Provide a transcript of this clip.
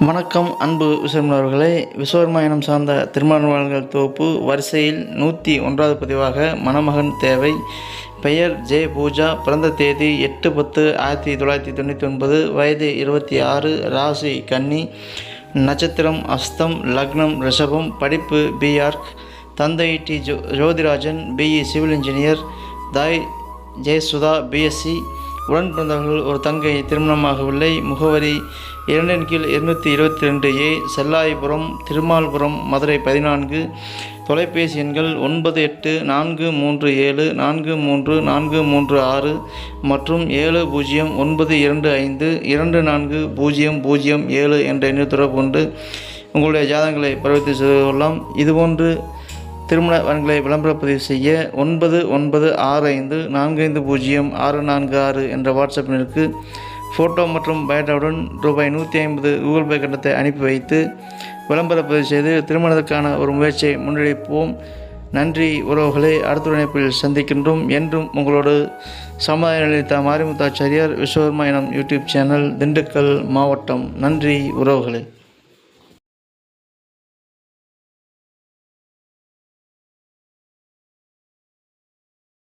வணக்கம் அன்பு விஸ்வர்மனவர்களே விஸ்வர்மா இனம் சார்ந்த திருமணங்கள் தொகுப்பு வரிசையில் நூற்றி ஒன்றாவது பதிவாக மணமகன் தேவை. பெயர் ஜெய பூஜா. பிறந்த தேதி எட்டு பத்து ஆயிரத்தி தொள்ளாயிரத்தி தொண்ணூற்றி ஒன்பது. வயது இருபத்தி ஆறு. ராசி கன்னி. நட்சத்திரம் அஸ்தம் லக்னம் ரிஷபம். படிப்பு பிஆர்க் தந்தை T Joe Jothirajan. B E civil engineer. தாய் ஜெயசுதா பிஎஸ்சி உடன் பிறந்தவர்கள் ஒரு தங்கை திருமணமாகவில்லை. முகவரி இரண்டின் கீழ் இருநூற்றி இருபத்தி ரெண்டு ஏ செல்லாயபுரம் திருமால்புரம் மதுரை பதினான்கு. தொலைபேசி எண்கள் ஒன்பது எட்டு நான்கு மூன்று ஏழு நான்கு மூன்று நான்கு மூன்று ஆறு மற்றும் ஏழு பூஜ்ஜியம் ஒன்பது இரண்டு ஐந்து இரண்டு நான்கு பூஜ்ஜியம் பூஜ்ஜியம் ஏழு என்ற எண்ணில் தொடர்பு கொண்டு உங்களுடைய ஜாதகங்களை பரிவர்த்தனை செய்து கொள்ளலாம் இதுபோன்று திருமண வரன்களை விளம்பரப்பதிவு செய்ய ஒன்பது ஒன்பது ஆறு ஐந்து நான்கு ஐந்து பூஜ்ஜியம் ஆறு நான்கு ஆறு என்ற வாட்ஸ்அப் எண்ணிற்கு ஃபோட்டோ மற்றும் பயோடாவுடன் ரூபாய் நூற்றி ஐம்பது கூகுள் பே கட்டணத்தை அனுப்பி வைத்து விளம்பரப்பதிவு செய்து திருமணத்திற்கான ஒரு முயற்சியை முன்னெடுப்போம். நன்றி உறவுகளை. அடுத்த இணைப்பில் சந்திக்கின்றோம். என்றும் உங்களோடு சமுதாய நிலைத்த மாரிமுத்தாச்சாரியார் விஸ்வகர்மா எனும் யூடியூப் சேனல் திண்டுக்கல் மாவட்டம். நன்றி உறவுகளை.